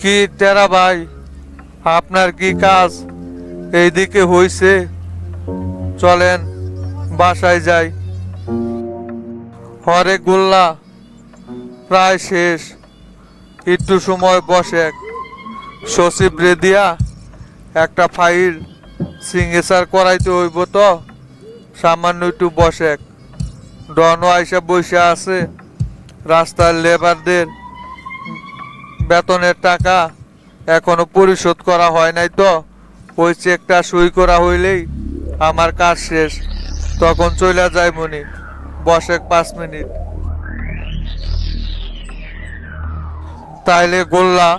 কি টেরা ভাই? আপনার কি কাজ? এইদিকে হইছে। চলেন, বাসায় যাই। হরে গোল্লা, প্রায় শেষ। একটু সময় বসে। সচিব রেদিয়া, একটা ফাইল সিগনেচার করাইতে হইব তো? সামান্য একটু বসে। ডন আইসা বসে আছে। রাস্তার লেবারদের বেতনের টাকা এখনও পরিশোধ করা হয় নাই তো। ওই চেকটা সই করা হইলেই আমার কাজ শেষ। তখন চলে যায় মনি বসে পাঁচ মিনিট। তাইলে গোল্লা,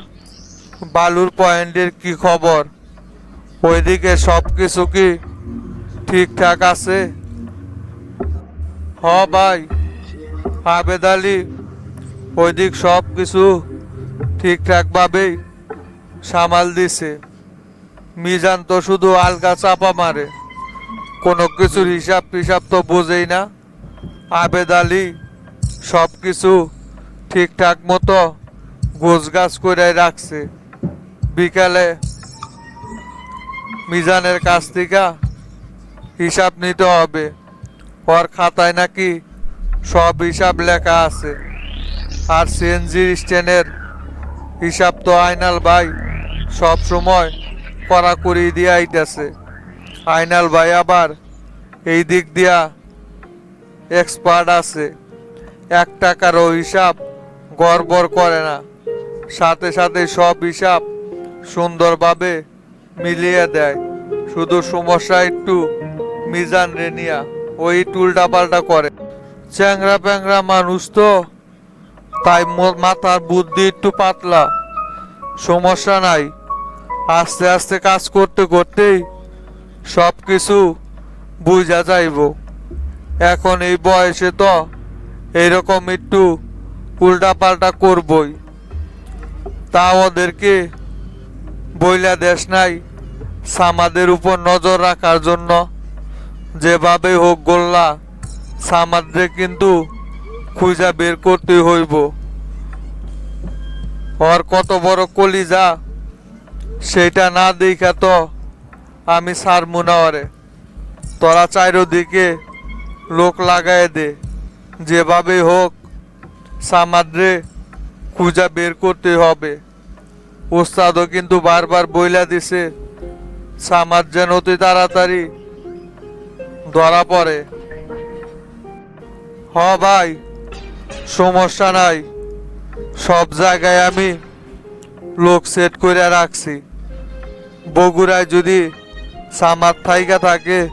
বালুর পয়েন্টের কি খবর? ওইদিকে সব কিছু কি ঠিকঠাক আছে? হ ভাই, আবেদ ওইদিক সব কিছু ঠিকঠাকভাবেই সামাল দিছে। মিজান তো শুধু আলগা চাপা মারে। কোনো কিছুর হিসাব টিসাব তো বোঝেই না। আবেদ আলী সব কিছু ঠিকঠাক মতো গোছগাছ করে রাখছে। বিকালে মিজানের কাছ থেকে হিসাব নিতে হবে। ওর খাতায় নাকি সব হিসাব লেখা আছে। আর সিএনজির স্ট্যান্ডের হিসাব তো আইনাল ভাই, সব সময় কড়াকড়ি দিয়ে আইতেছে। আইনাল ভাই আবার এই দিক দিয়া এক্সপার্ট আছে। এক টাকারও হিসাব গড়বড় করে না। সাথে সাথে সব হিসাব সুন্দরভাবে মিলিয়ে দেয়। শুধু সমস্যা একটু মিজান রেনিয়া, ওই টুলটা পাল্টা করে। চ্যাংরা প্যাংরা মানুষ তো তাই মাথার বুদ্ধি একটু পাতলা। সমস্যা নাই। আস্তে আস্তে কাজ করতে করতেই সব কিছু বুঝা যাইব। এখন এই বয়সে তো এইরকম একটু উল্টা পাল্টা করবই। তা ওদেরকে বইলা দেশ নাই সামাদের উপর নজর রাখার জন্য। যেভাবে হোক গোল্লা, সামাদরে কিন্তু খুঁজা বের করতে হইব। ওর কত বড় কলিজা, সেটা না দেখা তো আমি সারমু না ওরে। তোরা চারিদিকে লোক লাগায় দে যেভাবে হোক সামাদ্রে খুঁজা বের করতে হবে। ওস্তাদও কিন্তু বারবার বইলা দিছে, সামাদ যেন অতি তাড়াতাড়ি ধরা পড়ে। হ ভাই। সমস্যা নাই। সব জায়গায় আমি লোক সেট করে রাখছি। বগুড়ায় যদি সামাদ থাইকা থাকে,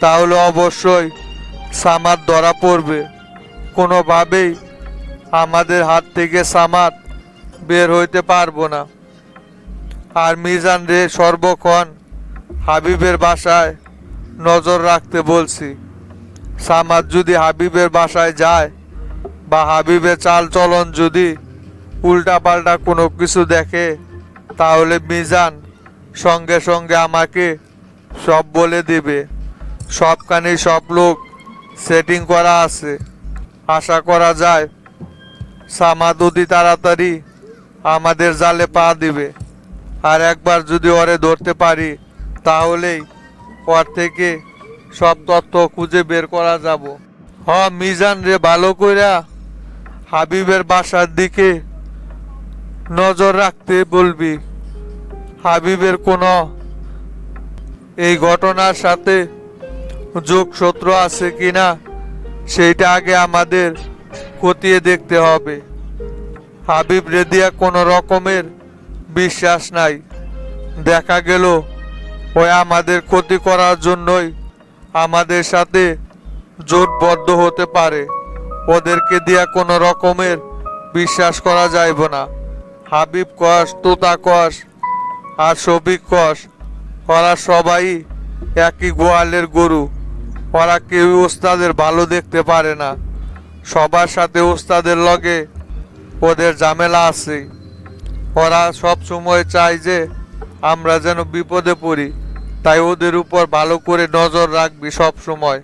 তাহলে অবশ্যই সামাদ ধরা পড়বে। কোনোভাবেই আমাদের হাত থেকে সামাদ বের হইতে পারব না। আর মিজান রে সর্বক্ষণ হাবিবের বাসায় নজর রাখতে বলছি। সামাদ যদি হাবিবের বাসায় যায় বা হাবিবের চাল চলন যদি উল্টা পাল্টা কোনো কিছু দেখে, তাহলে মিজান সঙ্গে সঙ্গে আমাকে সব বলে দিবে। সবখানে সব লোক সেটিং করা আছে। আশা করা যায় সামাদ অতি তাড়াতাড়ি আমাদের জালে পা দিবে। আর একবার যদি ওরে ধরতে পারি, তাহলেই ওর থেকে সব তথ্য খুঁজে বের করা যাব। হ মিজান রে, ভালো কইরা হাবিবের বাসার দিকে নজর রাখতে বলবি, হাবিবের কোনো এই ঘটনার সাথে যোগসূত্র আছে কি না সেইটা আগে আমাদের খতিয়ে দেখতে হবে। হাবিব রেদিয়া কোনো রকমের বিশ্বাস নাই। দেখা গেল, ওই আমাদের ক্ষতি করার জন্যই আমাদের সাথে জোটবদ্ধ হতে পারে। ওদেরকে দিয়া কোনো রকমের বিশ্বাস করা যাইব না। হাবিব কস তোতা কস আর শফিক কস ওরা সবাই একই গোয়ালের গরু। ওরা কেউ ওস্তাদের ভালো দেখতে পারে না। সবার সাথে ওস্তাদের লগে ওদের ঝামেলা আছে। ওরা সব সময় চায় যে আমরা যেন বিপদে পড়ি। তাই ওদের উপর ভালো করে নজর রাখবি সব সময়।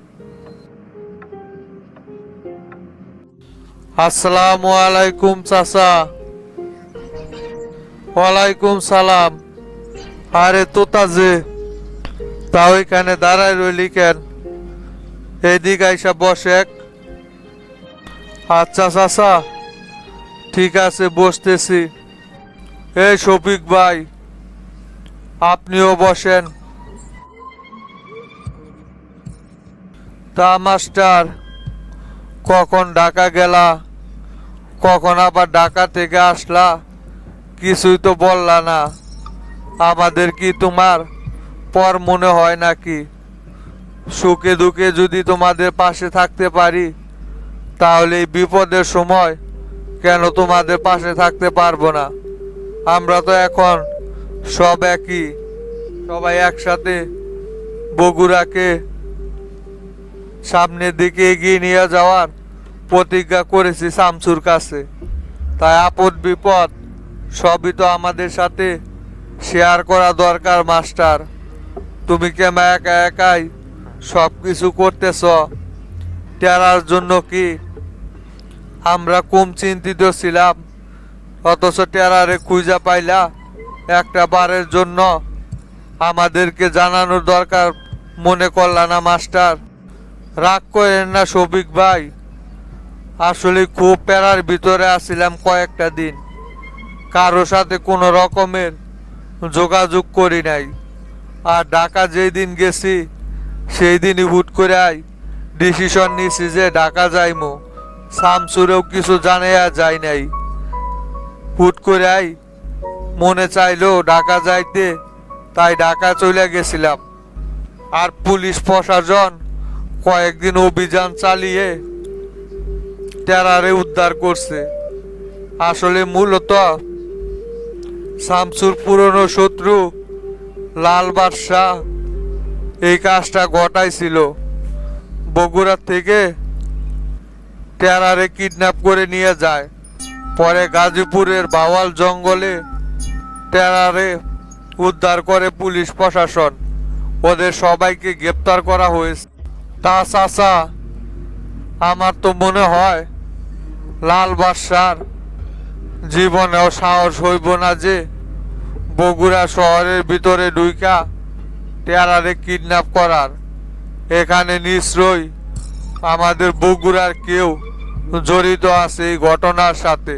আসসালামু আলাইকুম, চাচা। ওয়ালাইকুম সালাম। আরে তোতা যে তা ওইখানে দাঁড়ায় রইলি কেন? এদিক আইসা বসে আচ্ছা চাচা। ঠিক আছে, বসতেছি। এই শফিক ভাই, আপনিও বসেন। তা, মাস্টার, কখন ঢাকা গেলা? কখন আবার ঢাকা থেকে আসলা? কিছুই তো বললা না। আমাদের কি তোমার পর মনে হয় নাকি? সুখে দুঃখে যদি তোমাদের পাশে থাকতে পারি, তাহলে এই বিপদের সময় কেন তোমাদের পাশে থাকতে পারব না? আমরা তো এখন সব একই। সবাই একসাথে বগুড়াকে সামনের দিকে এগিয়ে নিয়ে যাওয়ার প্রতিজ্ঞা করেছি শামসুর কাছে। তাই আপদ বিপদ সবই তো আমাদের সাথে শেয়ার করা দরকার, মাস্টার। তুমি কেমন একা একাই সব কিছু করতেছ? টেরার জন্য কি আমরা কম চিন্তিত ছিলাম? অথচ টেরারে খুঁজা পাইলা একটা বারের জন্য আমাদেরকে জানানোর দরকার মনে করলা না, মাস্টার। রাগ করেন না শফিক ভাই। আসলে খুব প্যারার ভিতরে আসছিলাম কয়েকটা দিন। কারও সাথে কোনো রকমের যোগাযোগ করি নাই। আর ঢাকা যেই দিন গেছি, সেই দিনই হুট করে আই ডিসিশন নিছি যে ঢাকা যাইমো। শামসুরেও কিছু জানে আর যাই নাই। হুট করে আই মনে চাইলো ঢাকা যাইতে, তাই ঢাকা চলে গেছিলাম। আর পুলিশ প্রশাসন কয়েকদিন অভিযান চালিয়ে টেরারে উদ্ধার করছে। আসলে মূলত শামসুর পুরনো শত্রু লাল বাদশাহ এই কাজটা ঘটাইছিল। বগুড়া থেকে টেরারে কিডন্যাপ করে নিয়ে যায়। পরে গাজীপুরের বাওয়াল জঙ্গলে টেরারে উদ্ধার করে পুলিশ প্রশাসন। ওদের সবাইকে গ্রেপ্তার করা হয়েছে। তা চাচা, আমার তো মনে হয় লাল বাদশার জীবনেও সাহস হইব না যে বগুড়া শহরের ভিতরে ঢুইকা টেরারে কিডন্যাপ করার। এখানে নিশ্চয়ই আমাদের বগুড়ার কেউ জড়িত আছে এই ঘটনার সাথে।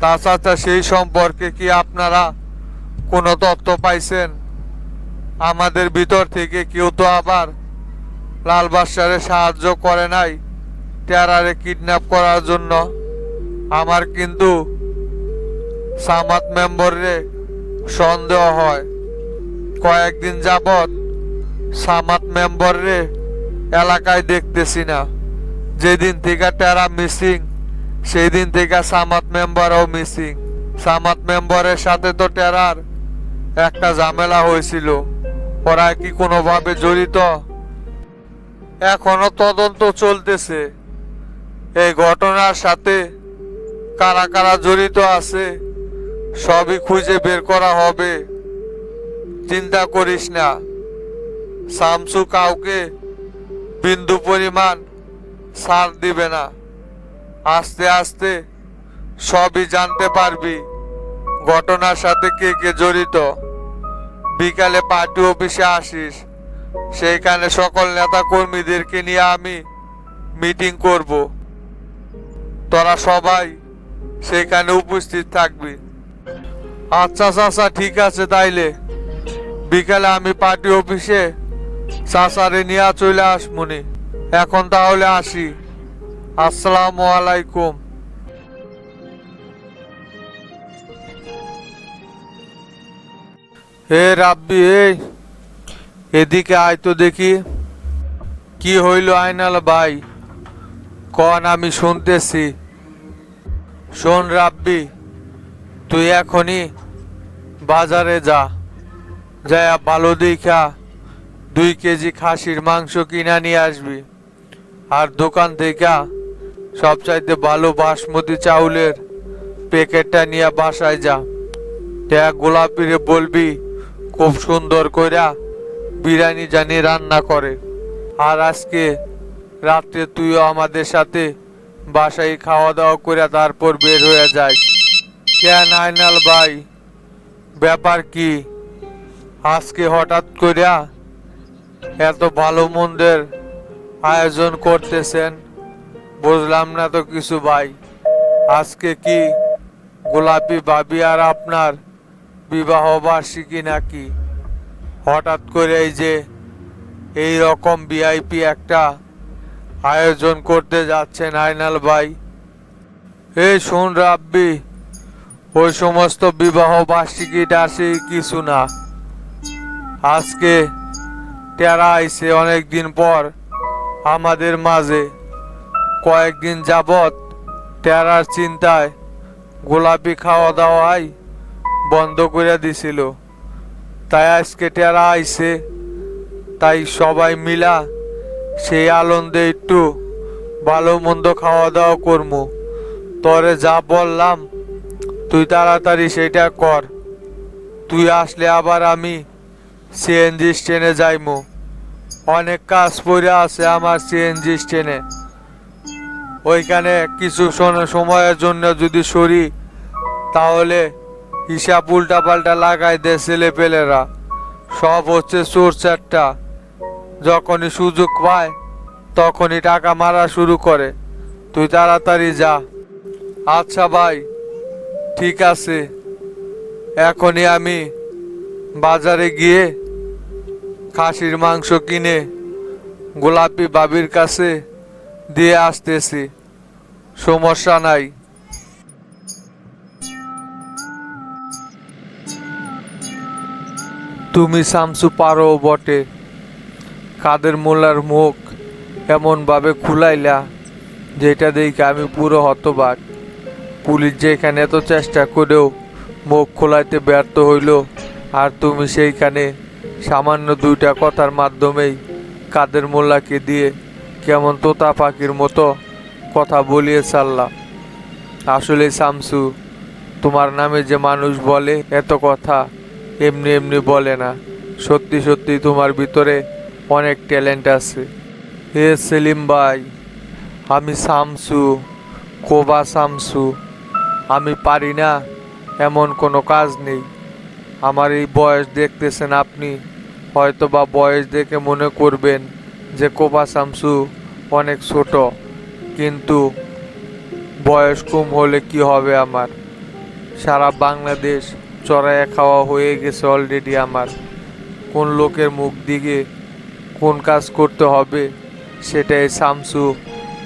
তাছাড়া সেই সম্পর্কে কি আপনারা কোনো তথ্য পাইছেন? আমাদের ভিতর থেকে কেউ তো আবার লাল বাদশারে সাহায্য করে নাই। টেরারে কিডন্যাপ করার জন্য। আমার কিন্তু সামাত মেম্বরে সন্দেহ হয়। কয়েকদিন যাবৎ সামাত মেম্বরে এলাকায় দেখতেছি না। যেদিন থেকে টেরা মিসিং সেই দিন থেকে সামাত মেম্বারও মিসিং সামাত মেম্বারের সাথে তো টেরার একটা ঝামেলা হয়েছিল। ওরা কি কোনোভাবে জড়িত? এখনও তদন্ত চলতেছে। এই ঘটনার সাথে কারা কারা জড়িত আছে, সবই খুঁজে বের করা হবে। চিন্তা করিস না। শামসু কাউকে বিন্দু পরিমাণ সার দিবে না। আস্তে আস্তে সবই জানতে পারবি ঘটনার সাথে কে কে জড়িত। বিকালে পার্টি অফিসে আসিস, সেইখানে সকল নেতা কর্মীদেরকে নিয়ে আমি মিটিং করব। তোরা সবাই সেখানে উপস্থিত থাকবি। আচ্ছা চাচা, ঠিক আছে তাইলে। বিকালে আমি পার্টি অফিসে চাচারে নিয়ে চলে আসমুনি। এখন তাহলে আসি। আসসালামু আলাইকুম। হে রাব্বি, এই, এদিকে আয় তো দেখি। কি হইল আইনাল ভাই? কন আমি শুনতেছি। শোন রাব্বি, তুই এখনই বাজারে যা। যায় ভালো দেখা দুই কেজি খাসির মাংস কিনা নিয়ে আসবি। আর দোকান থেকে সবচাইতে ভালো বাসমতি চাউলের প্যাকেটটা নিয়ে বাসায় যা। ট্যাগ গোলাপিরে বলবি, খুব সুন্দর কইরা বিরিয়ানি জানি রান্না করে। আর আজকে রাত্রে তুইও আমাদের সাথে বাসায় খাওয়া দাওয়া করে তারপর বের হয়ে যাস। কেন আইনাল ভাই? ব্যাপার কি? আজকে হঠাৎ করিয়া এত ভালো মন্দের আয়োজন করতেছেন, বুঝলাম না তো কিছু ভাই। আজকে কি গোলাপি ভাবি আর আপনার বিবাহ বার্ষিকী নাকি? হঠাৎ করে এই যে এই রকম ভিআইপি একটা আয়োজন করতে যাচ্ছেন আইনাল ভাই। এ শোন রাব্বি, ওই সমস্ত বিবাহ বার্ষিকী টার্ষিকী কিছু না। আজকে টেরা আইসে অনেক দিন পর আমাদের মাঝে কয়েকদিন যাবত টেরার চিন্তায় গোলাপি খাওয়া দাওয়াই বন্ধ করে দিছিল। তাই আজকে টেরা আইসে তাই সবাই মিলা সেই আনন্দে একটু ভালো মন্দ খাওয়া দাওয়া করব তরে যা বললাম, তুই তাড়াতাড়ি সেটা কর। তুই আসলে আবার আমি সিএনজি স্টেনে যাইমু। অনেক কাজ পড়ে আছে আমার সিএনজি স্টেনে ওইখানে কিছু সময়ের জন্য যদি সরি, তাহলে হিসাব উল্টা পাল্টা লাগাই দে ছেলে পেলেরা সব হচ্ছে চোর চারটা যখনই সুযোগ পায়, তখনই টাকা মারা শুরু করে। তুই তাড়াতাড়ি যা। আচ্ছা ভাই, ঠিক আছে। এখনই আমি বাজারে গিয়ে খাসির মাংস কিনে গোলাপি বাবির কাছে দিয়ে আসতেছি। সমস্যা নাই। তুমি সামসু পারো বটে। কাদের মোল্লার মুখ এমনভাবে খুলাইলা যেটা দেখে আমি পুরো হতবাক। পুলিশ যেখানে এত চেষ্টা করেও মুখ খোলাইতে ব্যর্থ হইল, আর তুমি সেইখানে সামান্য দুইটা কথার মাধ্যমেই কাদের মোল্লাকে দিয়ে কেমন তোতা পাখির মতো কথা বলিয়ে ছাড়লা। আসলে শামসু, তোমার নামে যে মানুষ বলে এত কথা এমনি এমনি বলে না। সত্যি সত্যি তোমার ভিতরে অনেক ট্যালেন্ট আছে। এ সেলিম ভাই, আমি শামসু কোবা শামসু আমি পারি না, এমন কোনো কাজ নেই। আমার এই বয়স দেখতেছেন আপনি হয়তো বা বয়স দেখে মনে করবেন যে কোবা শামসু অনেক ছোট, কিন্তু বয়স কম হলে কি হবে আমার? সারা বাংলাদেশ চড়াইয়া খাওয়া হয়ে গেছে অলরেডি আমার। কোন লোকের মুখ দিকে কোন কাজ করতে হবে সেটাই শামসু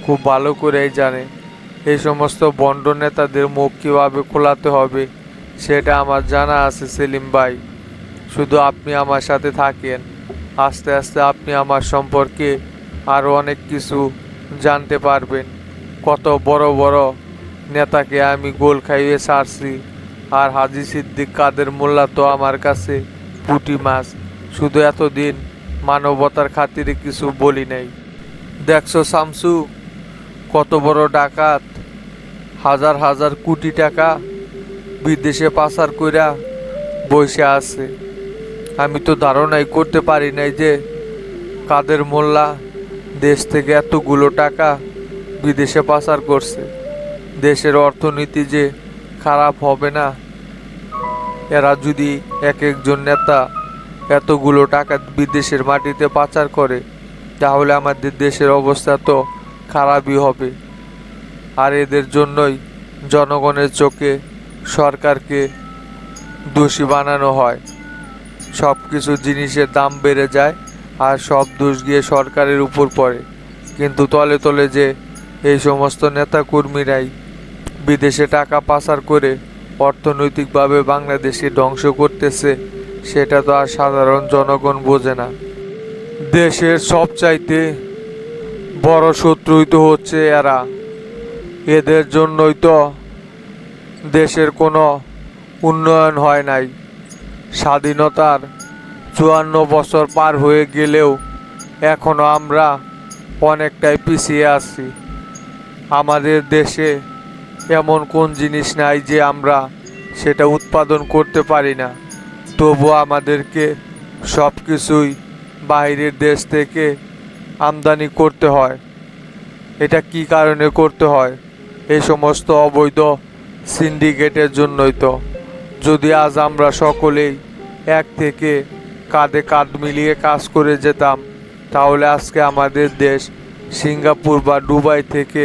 খুব ভালো করেই জানে। এই সমস্ত বন্ড নেতাদের মুখ কীভাবে খোলাতে হবে সেটা আমার জানা আছে সেলিম ভাই। শুধু আপনি আমার সাথে থাকেন। আস্তে আস্তে আপনি আমার সম্পর্কে আরও অনেক কিছু জানতে পারবেন। কত বড় বড় নেতাকে আমি গোল খাইয়ে সারছি। আর হাজি সিদ্দিক কাদের মোল্লা তো আমার কাছে পুঁটি মাছ। শুধু এতদিন মানবতার খাতিরে কিছু বলি নাই। দেখছ শামসু, কত বড় ডাকাত। হাজার হাজার কোটি টাকা বিদেশে পাচার কইরা বসে আছে। আমি তো ধারণাই করতে পারি নাই যে কাদের মোল্লা দেশ থেকে এতগুলো টাকা বিদেশে পাচার করছে। দেশের অর্থনীতি যে খারাপ হবে না, এরা যদি এক একজন নেতা এতগুলো টাকা বিদেশের মাটিতে পাচার করে, তাহলে আমাদের দেশের অবস্থা তো খারাপই হবে। আর এদের জন্যই জনগণের চোখে সরকারকে দোষী বানানো হয়। সব কিছু জিনিসের দাম বেড়ে যায় আর সব দোষ গিয়ে সরকারের উপর পড়ে। কিন্তু তলে তলে যে এই সমস্ত নেতাকর্মীরাই বিদেশে টাকা পাচার করে অর্থনৈতিকভাবে বাংলাদেশকে ধ্বংস করতেছে সেটা তো আর সাধারণ জনগণ বোঝে না। দেশের সবচাইতে বড় শত্রুই তো হচ্ছে এরা। এদের জন্যই তো দেশের কোনো উন্নয়ন হয় নাই। স্বাধীনতার চুয়ান্ন বছর পার হয়ে গেলেও এখনও আমরা অনেকটাই পিছিয়ে আছি। আমাদের দেশে এমন কোন জিনিস নাই যে আমরা সেটা উৎপাদন করতে পারি না। তবু আমাদেরকে সব কিছুই বাইরের দেশ থেকে আমদানি করতে হয়। এটা কি কারণে করতে হয়? এই সমস্ত অবৈধ সিন্ডিকেটের জন্যই তো। যদি আজ আমরা সকলেই এক থেকে কাঁধে কাঁধ মিলিয়ে কাজ করে যেতাম, তাহলে আজকে আমাদের দেশ সিঙ্গাপুর বা দুবাই থেকে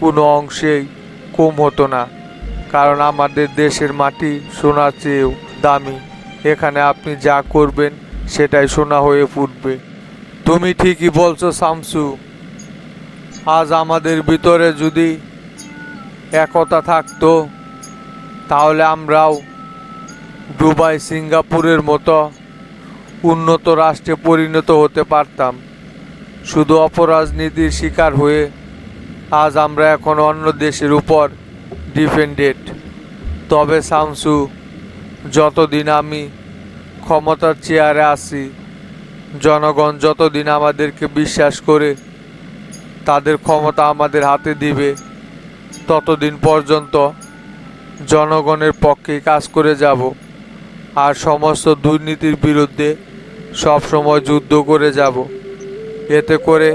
কোনো অংশেই কম হতো না, কারণ আমাদের দেশের মাটি সোনার চেয়েও দামি। এখানে আপনি যা করবেন সেটাই শোনা হয়ে ফুটবে। তুমি ঠিকই বলছো, শামসু। আজ আমাদের ভিতরে যদি একতা থাকতো, তাহলে আমরাও দুবাই, সিঙ্গাপুরের মতো উন্নত রাষ্ট্রে পরিণত হতে পারতাম। শুধু অপরাজনীতির শিকার হয়ে আজ আমরা এখন অন্য দেশের উপর ডিপেন্ডেড তবে শামসু যতদিন আমি ক্ষমতার চেয়ারে আসি জনগণ যতদিন আমাদেরকে বিশ্বাস করে তাদের ক্ষমতা আমাদের হাতে দিবে, ততদিন পর্যন্ত জনগণের পক্ষে কাজ করে যাব আর সমস্ত দুর্নীতির বিরুদ্ধে সব সময় যুদ্ধ করে যাব। এতে করে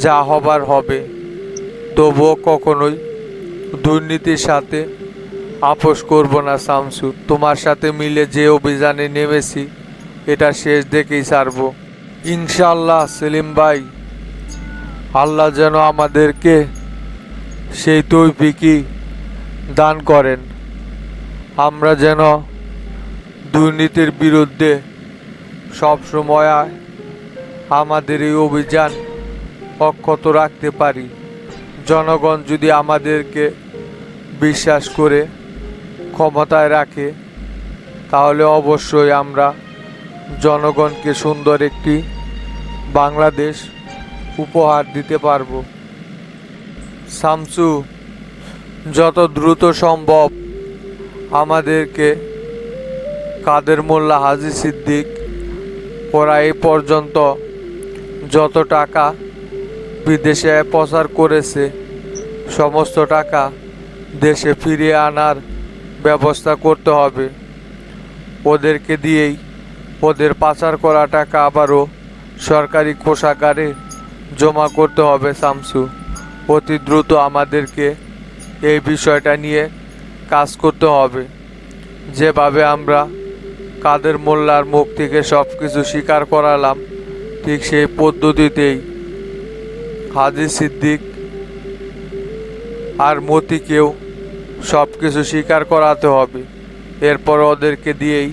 যা হবার হবে। তবুও কখনোই দুর্নীতির সাথে আপোষ করব না শামসু তোমার সাথে মিলে যে অভিযানে নেমেছি, এটা শেষ দেখেই ছাড়ব ইনশাল্লাহ সেলিম ভাই, আল্লাহ যেন আমাদেরকে সেই তৈফিকই দান করেন। আমরা যেন দুর্নীতির বিরুদ্ধে সব সময় আমাদের এই অভিযান অক্ষত রাখতে পারি। জনগণ যদি আমাদেরকে বিশ্বাস করে ক্ষমতায় রাখে, তাহলে অবশ্যই আমরা জনগণকে সুন্দর একটি বাংলাদেশ উপহার দিতে পারব। শামসু, যত দ্রুত সম্ভব আমাদেরকে কাদের মোল্লা হাজি সিদ্দিক ওরা এই পর্যন্ত যত টাকা বিদেশে প্রচার করেছে, সমস্ত টাকা দেশে ফিরিয়ে আনার ব্যবস্থা করতে হবে। ওদেরকে দিয়েই ওদের পাচার করা টাকা আবারও সরকারি কোষাগারে জমা করতে হবে শামসু অতি দ্রুত আমাদেরকে এই বিষয়টা নিয়ে কাজ করতে হবে। যেভাবে আমরা কাদের মোল্লার মুখ থেকে সব কিছু স্বীকার করালাম, ঠিক সেই পদ্ধতিতেই হাজি সিদ্দিক আর মতিকেও সব কিছু স্বীকার করাতে হবে। এরপর ওদেরকে দিয়েই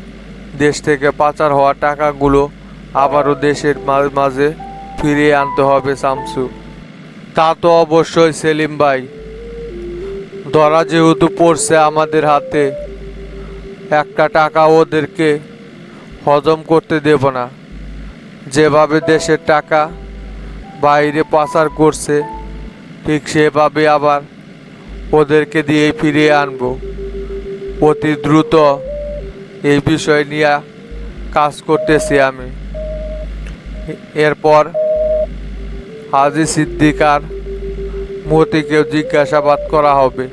দেশ থেকে পাচার হওয়া টাকাগুলো আবারও দেশের মাঝে ফিরিয়ে আনতে হবে শামসু তা তো অবশ্যই সেলিম ভাই। ধরা যেহেতু পড়ছে আমাদের হাতে, একটা টাকা ওদেরকে হজম করতে দেব না। যেভাবে দেশের টাকা বাইরে পাচার করছে, ঠিক সেভাবে আবার ওদেরকে দিয়ে ফিরিয়ে আনব। অতি দ্রুত এই বিষয় নিয়ে কাজ করতেছি আমি। এরপর হাজি সিদ্দিকার মতিকেও জিজ্ঞাসাবাদ করা হবে।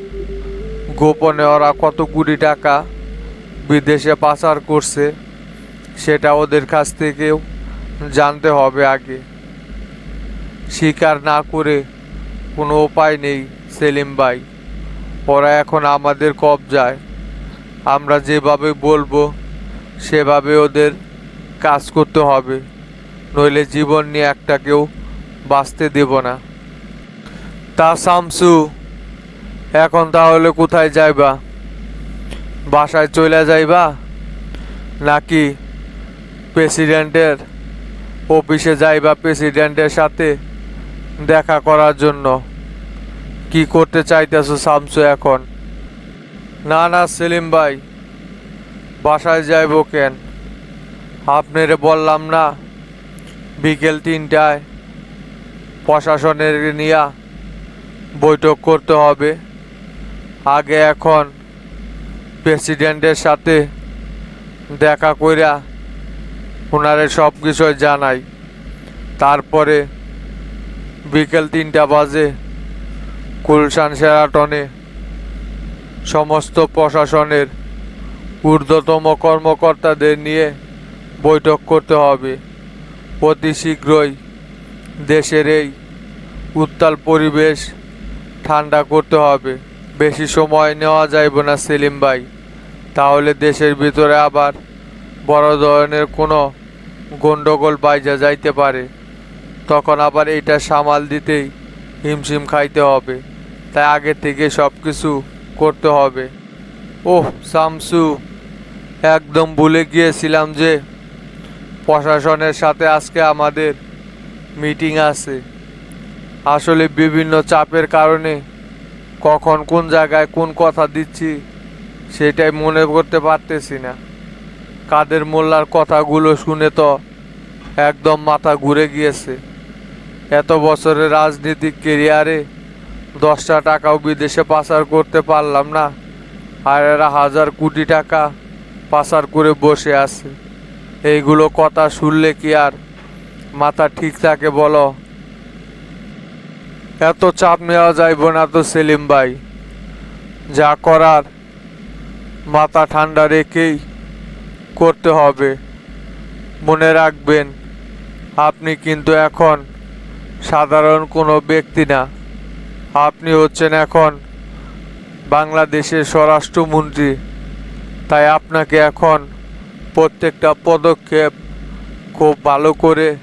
গোপনে ওরা কত কোটি টাকা বিদেশে পাচার করছে সেটা ওদের কাছ থেকেও জানতে হবে আগে। স্বীকার না করে কোনো উপায় নেই সেলিম ভাই। ওরা এখন আমাদের কবজায়। আমরা যেভাবে বলব, সেভাবে ওদের কাজ করতে হবে। নইলে জীবন নিয়ে একটাকেও বাঁচতে দেব না। তা শামসু এখন তাহলে কোথায় যাইবা? বাসায় চলে যাইবা? নাকি প্রেসিডেন্টের অফিসে যাইবা প্রেসিডেন্টের সাথে দেখা করার জন্য? কি করতে চাইতেছো শামসু এখন? না না, সেলিম ভাই, বাসায় যাইব কেন? আপনারে বললাম না, বিকেল তিনটায় প্রশাসনের নিয়ে বৈঠক করতে হবে। আগে এখন প্রেসিডেন্টের সাথে দেখা কইরা ওনারে সব বিষয় জানাই। তারপরে বিকেল তিনটা বাজে কুলশান সেরাটনে সমস্ত প্রশাসনের ঊর্ধ্বতম কর্মকর্তাদের নিয়ে বৈঠক করতে হবে। অতি শীঘ্রই দেশের এই উত্তাল পরিবেশ ঠান্ডা করতে হবে। বেশি সময় নেওয়া যাইব না, সেলিম ভাই। তাহলে দেশের ভিতরে আবার বড় ধরনের কোনো গন্ডগোল বাইজা যাইতে পারে। তখন আবার এইটা সামাল দিতেই হিমশিম খাইতে হবে। তাই আগে থেকে সব কিছু করতে হবে। ওহ শামসু একদম ভুলে গিয়েছিলাম যে প্রশাসনের সাথে আজকে আমাদের মিটিং আছে। আসলে বিভিন্ন চাপের কারণে কখন কোন জায়গায় কোন কথা দিচ্ছি সেটাই মনে করতে পারতেছি না। কাদের মোল্লার কথাগুলো শুনে তো একদম মাথা ঘুরে গিয়েছে। এত বছরের রাজনীতিক কেরিয়ারে দশটা টাকাও বিদেশে পাচার করতে পারলাম না। আর এরা হাজার কোটি টাকা পাচার করে বসে আছে। এইগুলো কথা শুনলে কি আর মাথা ঠিক থাকে বলো? এত চাপ নেওয়া যাইব না তো সেলিম ভাই। যা করার মাথা ঠান্ডা রেখেই করতে হবে। মনে রাখবেন, আপনি কিন্তু এখন সাধারণ কোনো ব্যক্তি না। আপনি হচ্ছেন এখন বাংলাদেশের স্বরাষ্ট্রমন্ত্রী। তাই আপনাকে এখন প্রত্যেকটা পদক্ষেপ খুব ভালো করে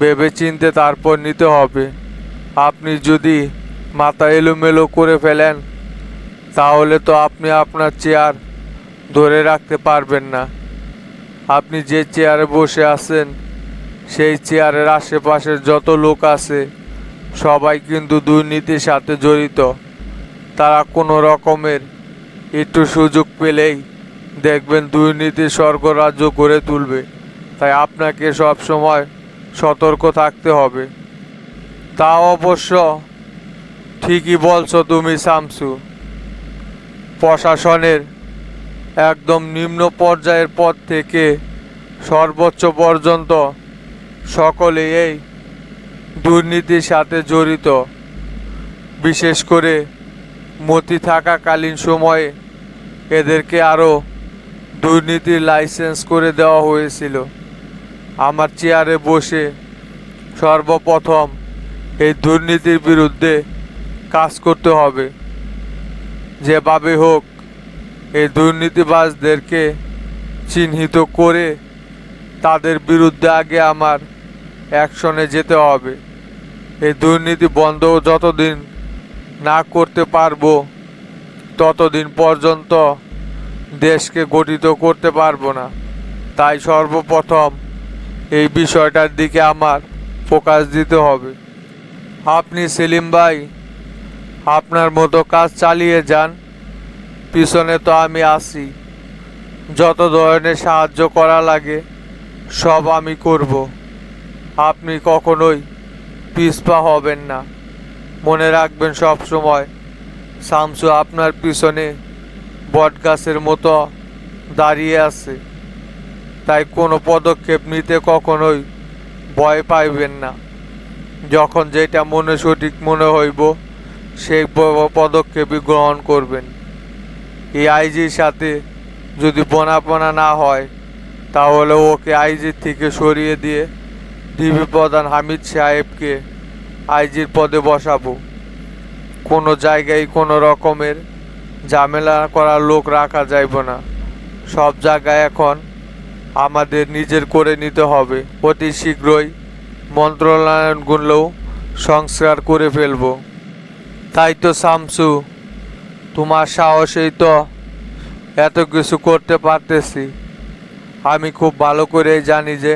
ভেবেচিন্তে তারপর নিতে হবে। আপনি যদি মাথা এলোমেলো করে ফেলেন, তাহলে তো আপনি আপনার চেয়ার ধরে রাখতে পারবেন না। আপনি যে চেয়ারে বসে আছেন, সেই চেয়ারের আশেপাশের যত লোক আছে সবাই কিন্তু দুর্নীতির সাথে জড়িত। তারা কোনো রকমের একটু সুযোগ পেলেই দেখবেন দুর্নীতির স্বর্গরাজ্য গড়ে তুলবে। তাই আপনাকে সব সময় সতর্ক থাকতে হবে। তা অবশ্য ঠিকই বলছো তুমি, শামসু। প্রশাসনের একদম নিম্ন পর্যায়ের পদ থেকে সর্বোচ্চ পর্যন্ত সকলে এই দুর্নীতির সাথে জড়িত। বিশেষ করে মতি থাকাকালীন সময়ে এদেরকে আরও দুর্নীতির লাইসেন্স করে দেওয়া হয়েছিল। আমার চেয়ারে বসে সর্বপ্রথম এই দুর্নীতির বিরুদ্ধে কাজ করতে হবে। যেভাবে হোক, এই দুর্নীতিবাজদেরকে চিহ্নিত করে তাদের বিরুদ্ধে আগে আমার অ্যাকশনে যেতে হবে। এই দুর্নীতি বন্ধ যতদিন না করতে পারব, ততদিন পর্যন্ত দেশকে গঠিত করতে পারব না। তাই সর্বপ্রথম এই বিষয়টার দিকে আমার ফোকাস দিতে হবে। আপনি সেলিম ভাই, আপনার মতো কাজ চালিয়ে যান। পিছনে তো আমি আছি। যত ধরনের সাহায্য করা লাগে, সব আমি করব। আপনি কখনোই পিছপা হবেন না। মনে রাখবেন সব সময় শামসু আপনার পিছনে বটগাছের মতো দাঁড়িয়ে আছে। তাই কোনো পদক্ষেপ নিতে কখনোই ভয় পাইবেন না। যখন যেটা মনে সঠিক মনে হইব, সেই পদক্ষেপই গ্রহণ করবেন। এই আইজির সাথে যদি বনাপনা না হয়, তাহলে ওকে আইজির থেকে সরিয়ে দিয়ে ডিবি প্রধান হামিদ সাহেবকে আইজির পদে বসাবো। কোনো জায়গায় কোনো রকমের ঝামেলা করার লোক রাখা যাইব না। সব জায়গায় এখন আমাদের নিজের করে নিতে হবে। অতি শীঘ্রই মন্ত্রণালয়গুলোও সংস্কার করে ফেলব। তাই তো শামসু তোমার সাহসেই তো এত কিছু করতে পারতেছি। আমি খুব ভালো করে জানি যে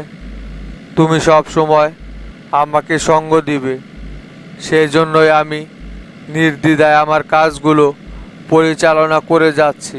তুমি সব সময় আমাকে সঙ্গ দিবে। সেই জন্যই আমি নির্দ্বিধায় আমার কাজগুলো পরিচালনা করে যাচ্ছি।